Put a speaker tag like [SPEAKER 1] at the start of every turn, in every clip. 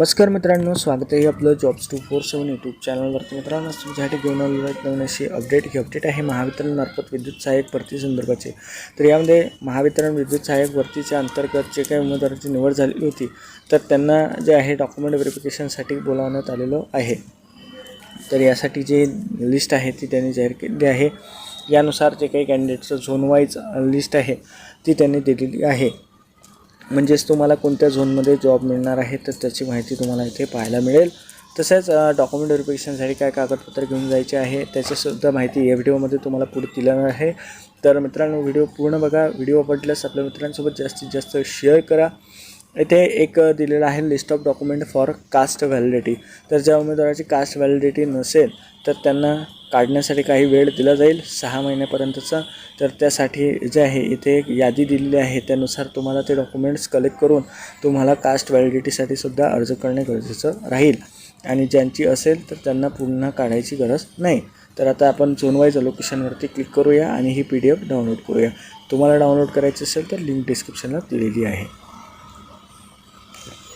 [SPEAKER 1] नमस्कार मित्रांनो स्वागत आहे आपलं jobs two four seven YouTube चॅनलवरती मित्रांनो तुमच्यासाठी घेऊन आलेलो आहे नवीन अशी अपडेट ही अपडेट आहे महावितरण मार्फत विद्युत सहाय्यक भरती संदर्भाचे. तर यामध्ये महावितरण विद्युत सहाय्यक भरतीच्या अंतर्गत जे काही उमेदवारांची निवड झालेली होती तर त्यांना जे आहे डॉक्युमेंट व्हेरिफिकेशनसाठी बोलावण्यात आलेलं आहे. तर यासाठी जी लिस्ट आहे ती त्यांनी जाहीर केलेली आहे. यानुसार जे काही कॅन्डिडेटचं झोन वाईज लिस्ट आहे ती त्यांनी दिलेली आहे. म्हणजेच तुम्हाला कोणत्या झोनमध्ये जॉब मिळणार आहे तर त्याची माहिती तुम्हाला इथे पाहायला मिळेल. तसेच डॉक्युमेंट व्हेरिफिकेशनसाठी काय कागदपत्र घेऊन जायचे आहे त्याचीसुद्धा माहिती या व्हिडिओमध्ये तुम्हाला पुढे दिलेलं आहे. तर मित्रांनो व्हिडिओ पूर्ण बघा. व्हिडिओ आवडल्यास आपल्या मित्रांसोबत जास्तीत जास्त शेअर करा. इथे एक दिलेलं आहे list of document for caste validity तर ज्या उमेदवाराची कास्ट व्हॅलिडिटी नसेल तर त्यांना काढण्यासाठी काही वेळ दिला जाईल सहा महिन्यापर्यंतचा. तर त्यासाठी जे आहे इथे एक यादी दिलेली आहे त्यानुसार तुम्हाला ते डॉक्युमेंट्स कलेक्ट करून तुम्हाला कास्ट व्हॅलिडिटीसाठी सुद्धा अर्ज करणे गरजेचं राहील. आणि ज्यांची असेल तर त्यांना पुन्हा काढायची गरज नाही. तर आता आपण झोनवाईज लोकेशनवरती क्लिक करूया आणि ही पी डी एफ डाउनलोड करूया. तुम्हाला डाउनलोड करायची असेल तर लिंक डिस्क्रिप्शनला दिलेली आहे.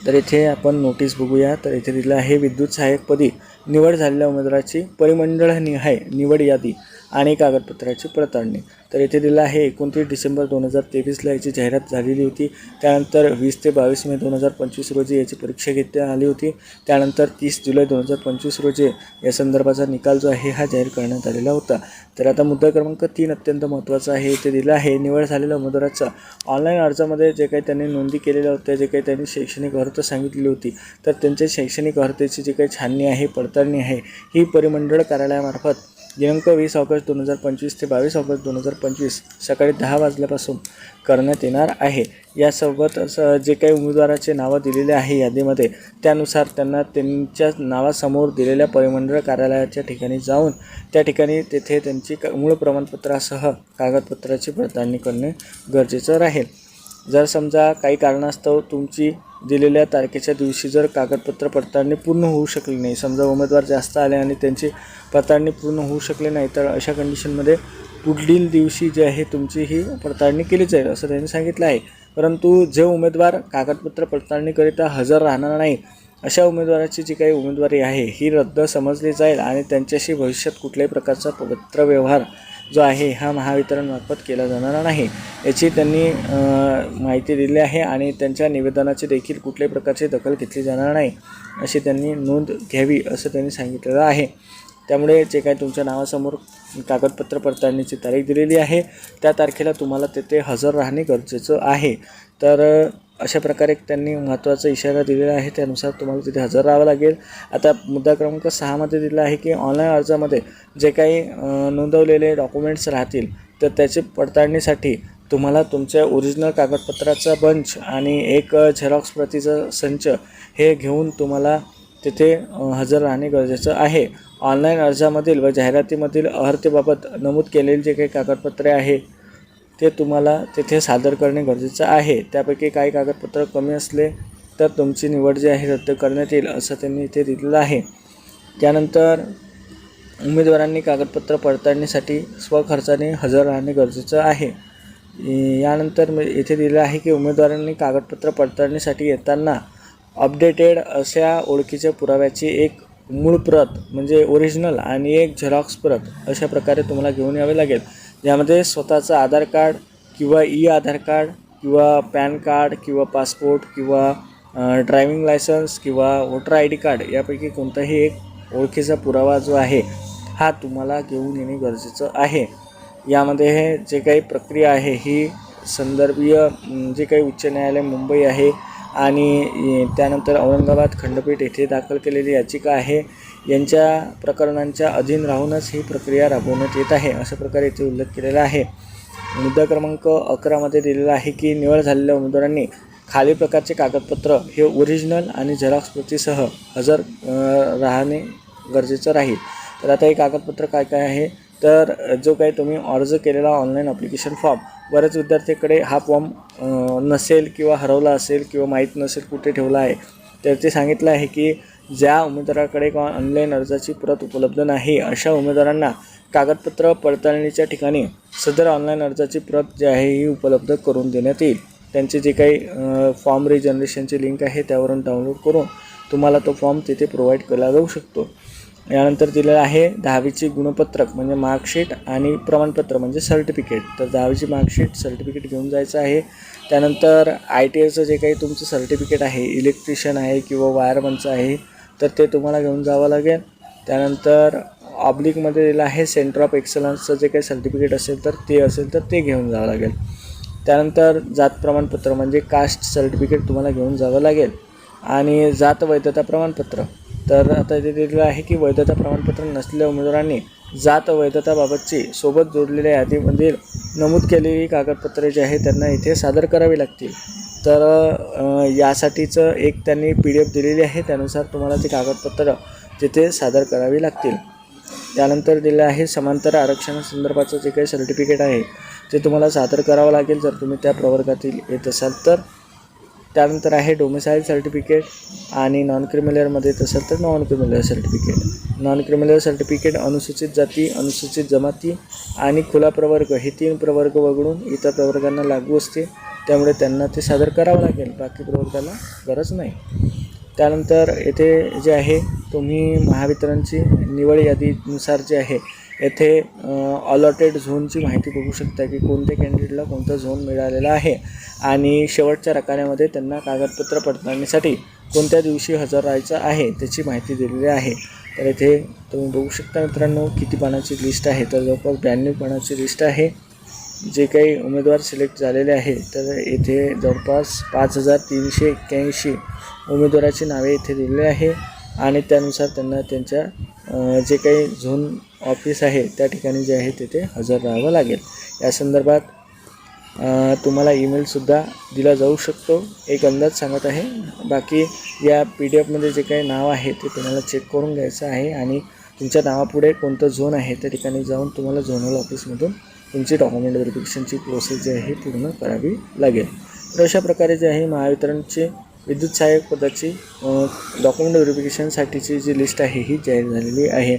[SPEAKER 1] तर इथे आपण नोटीस बघूया. तर इथे दिलं आहे विद्युत सहाय्यकपदी. निवड झालेल्या उमेदवाराची परिमंडळ निहाय निवड यादी. आणि कागदपत्राची पडताळणी. तर येथे दिलं आहे एकोणतीस डिसेंबर दोन हजार तेवीसला याची जाहिरात झालेली होती. त्यानंतर वीस ते बावीस मे दोन हजार पंचवीस रोजी याची परीक्षा घेता आली होती. त्यानंतर तीस जुलै दोन हजार पंचवीस रोजी या संदर्भाचा निकाल जो आहे हा जाहीर करण्यात आलेला होता. तर आता मुद्दा क्रमांक तीन अत्यंत महत्त्वाचा आहे. इथे दिलं आहे निवड झालेल्या उमेदवाराचा ऑनलाईन अर्जामध्ये जे काही त्यांनी नोंदी केलेल्या होत्या जे काही त्यांनी शैक्षणिक अर्थ सांगितली होती तर त्यांच्या शैक्षणिक अर्हतेची जी काही छाननी आहे पडताळणी आहे ही परिमंडळ कार्यालयामार्फत दिनांक वीस ऑगस्ट दोन हजार पंचवीस ते बावीस ऑगस्ट दोन हजार पंचवीस सकाळी दहा वाजल्यापासून करण्यात येणार आहे. यासोबत जे काही उमेदवाराचे नावं दिलेले आहे यादीमध्ये त्यानुसार त्यांना त्यांच्या नावासमोर दिलेल्या परिमंडळ कार्यालयाच्या ठिकाणी जाऊन त्या ठिकाणी तेथे त्यांची क मूळ प्रमाणपत्रासह कागदपत्राची पडताळणी करणे गरजेचं राहील. जर समजा काही कारणास्तव तुमची दिलेल्या तारखेच्या दिवशी जर कागदपत्र पडताळणी पूर्ण होऊ शकली नाही समजा उमेदवार जास्त आले आणि त्यांची पडताळणी पूर्ण होऊ शकली नाही तर अशा कंडिशनमध्ये पुढील दिवशी जे आहे तुमची ही पडताळणी केली जाईल असं त्यांनी सांगितलं आहे. परंतु जे उमेदवार कागदपत्र पडताळणीकरिता हजर राहणार नाही अशा उमेदवाराची जी काही उमेदवारी आहे ही रद्द समजली जाईल आणि त्यांच्याशी भविष्यात कुठल्याही प्रकारचा पत्रव्यवहार जो आहे हा महावितरणमार्फत केला जाणार नाही याची त्यांनी माहिती दिली आहे आणि त्यांच्या निवेदनाची देखील कुठल्याही प्रकारची दखल घेतली जाणार नाही अशी त्यांनी नोंद घ्यावी असं त्यांनी सांगितलेलं आहे. त्यामुळे जे काही तुमच्या नावासमोर कागदपत्र पडताळणीची तारीख दिलेली आहे त्या तारखेला तुम्हाला तेथे हजर राहणे गरजेचं आहे. तर अशा प्रकारे त्यांनी महत्त्वाचा इशारा दिलेला आहे. त्यानुसार तुम्हाला तिथे हजर राहावं लागेल. आता मुद्दा क्रमांक सहामध्ये दिला आहे की ऑनलाईन अर्जामध्ये जे काही नोंदवलेले डॉक्युमेंट्स राहतील तर त्याची पडताळणीसाठी तुम्हाला तुमच्या ओरिजिनल कागदपत्राचा बंच आणि एक झेरॉक्स प्रतीचा संच हे घेऊन तुम्हाला तिथे हजर राहणे गरजेचं आहे. ऑनलाईन अर्जामधील व जाहिरातीमधील अर्हतेबाबत नमूद केलेली जे काही कागदपत्रे आहे ते तुम्हाला तिथे सादर करणे गरजेचं आहे. त्यापैकी काही कागदपत्र कमी असले तर तुमची निवड जी आहे रद्द करण्यात येईल असं त्यांनी इथे दिलेलं आहे. त्यानंतर उमेदवारांनी कागदपत्र पडताळणीसाठी स्वखर्चाने हजर राहणे गरजेचं आहे. यानंतर इथे दिलं आहे की उमेदवारांनी कागदपत्र पडताळणीसाठी येताना अपडेटेड अशा ओळखीच्या पुराव्याची एक मूळ प्रत म्हणजे ओरिजिनल आणि एक झेरॉक्स प्रत अशा प्रकारे तुम्हाला घेऊन यावे लागेल. यामध्ये स्वतःचं आधार कार्ड किंवा ई आधार कार्ड किंवा पॅन कार्ड किंवा पासपोर्ट किंवा ड्रायविंग लायसन्स किंवा वोटर आय डी कार्ड यापैकी कोणताही एक ओळखीचा पुरावा जो आहे हा तुम्हाला घेऊन येणे गरजेचं आहे. यामध्ये हे जे काही प्रक्रिया आहे ही संदर्भीय जे काही उच्च न्यायालय मुंबई आहे आणि त्यानंतर औरंगाबाद खंडपीठ येथे दाखल केलेली याचिका आहे. यांच्या प्रकरणांच्या अधीन राहूनच ही प्रक्रिया राबवण्यात येत आहे अशा प्रकारे येथे उल्लेख केलेला आहे. मुद्दा क्रमांक अकरामध्ये दिलेला आहे की निवड झालेल्या उमेदवारांनी खाली प्रकारचे कागदपत्र हे ओरिजिनल आणि झेरॉक्स प्रतीसह हजर राहणे गरजेचं राहील. तर आता हे कागदपत्र काय काय आहे? तर जो काही तुम्ही अर्ज केलेला ऑनलाईन अप्लिकेशन फॉर्म बऱ्याच विद्यार्थ्याकडे हा फॉर्म नसेल किंवा हरवला असेल किंवा माहीत नसेल कुठे ठेवला आहे तर ते सांगितलं आहे की ज्या उमेदवाराकडे ऑनलाईन अर्जाची प्रत उपलब्ध नाही अशा उमेदवारांना कागदपत्र पडताळणीच्या ठिकाणी सदर ऑनलाईन अर्जाची प्रत जी आहे ही उपलब्ध करून देण्यात येईल. त्यांची जे काही फॉर्म रिजनरेशनची लिंक आहे त्यावरून डाउनलोड करून तुम्हाला तो फॉर्म तिथे प्रोव्हाइड केला जाऊ शकतो. यानंतर दिलेलं आहे दहावीचे गुणपत्रक म्हणजे मार्कशीट आणि प्रमाणपत्र म्हणजे सर्टिफिकेट तर दहावीची मार्कशीट सर्टिफिकेट घेऊन जायचं आहे. त्यानंतर आय टी आयचं जे काही तुमचं सर्टिफिकेट आहे इलेक्ट्रिशियन आहे किंवा वायरमनचं आहे तर ते तुम्हाला घेऊन जावं लागेल. त्यानंतर ऑब्लिकमध्ये दिलं आहे सेंटर ऑफ एक्सलन्सचं जे काही सर्टिफिकेट असेल तर ते असेल तर ते घेऊन जावं लागेल. त्यानंतर जात प्रमाणपत्र म्हणजे कास्ट सर्टिफिकेट तुम्हाला घेऊन जावं लागेल. आणि जात वैधता प्रमाणपत्र. तर आता इथे दिलेलं आहे की वैधता प्रमाणपत्र नसलेल्या उमेदवारांनी जात वैधताबाबतची सोबत जोडलेल्या यादीमध्ये म्हणजे नमूद केलेली कागदपत्रे जी आहे त्यांना इथे सादर करावी लागतील. तर यासाठीचं एक त्यांनी पी डी एफ दिलेली आहे त्यानुसार तुम्हाला ती कागदपत्र तिथे सादर करावी लागतील. त्यानंतर दिलं आहे समांतर आरक्षणासंदर्भाचं जे काही सर्टिफिकेट आहे ते तुम्हाला सादर करावं लागेल जर तुम्ही त्या प्रवर्गातील येत असाल तर. त्यानंतर आहे डोमिसाईल सर्टिफिकेट आणि नॉन क्रिमिलेअरमध्ये येत असेल तर non creamy layer certificate non creamy layer certificate अनुसूचित जाती अनुसूचित जमाती आणि खुला प्रवर्ग हे तीन प्रवर्ग वगळून इतर प्रवर्गांना लागू असते. त्यामुळे त्यांना ते सादर करावं लागेल. बाकी प्रवर्गाला गरज नाही. त्यानंतर येथे जे आहे तुम्ही महावितरणची निवड यादीनुसार जे आहे येथे अलॉटेड झोनची माहिती बघू शकता की कोणत्या कॅन्डिडेटला कोणता झोन मिळालेला आहे. आणि शेवटच्या रकान्यामध्ये त्यांना कागदपत्र पडताळणीसाठी कोणत्या दिवशी हजर राहायचं आहे त्याची माहिती दिलेली आहे. तर येथे तुम्ही बघू शकता मित्रांनो किती पानाची लिस्ट आहे. तर जवळपास ब्याण्णव पानाची लिस्ट आहे. जे काही उमेदवार सिलेक्ट झालेले आहे तर येथे जवळपास पाच हजार तीनशे एक्क्याऐंशी उमेदवाराची नावे इथे दिलेली आहे. आणि त्यानुसार त्यांना त्यांच्या जे काही झोन ऑफिस आहे त्या ठिकाणी जे आहे तिथे हजर राहावं लागेल. या संदर्भात तुम्हाला ईमेलसुद्धा दिला जाऊ शकतो. एक अंदाज सांगत आहे. बाकी या पी डी एफमध्ये जे काही नाव आहे ते तुम्हाला चेक करून घ्यायचं आहे आणि तुमच्या नावापुढे कोणतं झोन आहे त्या ठिकाणी जाऊन तुम्हाला झोनल ऑफिसमधून तुमची डॉक्युमेंट व्हेरिफिकेशनची प्रोसेस जी आहे पूर्ण करावी लागेल. तर अशा प्रकारे जे आहे महावितरणची विद्युत सहाय्यक पदाची डॉक्युमेंट व्हेरिफिकेशनसाठीची जी लिस्ट आहे ही जाहीर झालेली आहे.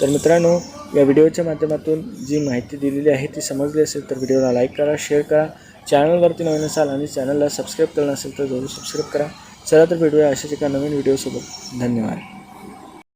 [SPEAKER 1] तर मित्रांनो या व्हिडिओच्या माध्यमातून जी माहिती दिलेली आहे ती समजली असेल तर व्हिडिओला लाईक करा शेअर करा. चॅनलवरती नवीन असाल आणि चॅनलला सबस्क्राईब करणं असेल तर जरूर सबस्क्राईब करा. चला तर भेटूया अशाच एका नवीन व्हिडिओसोबत. धन्यवाद.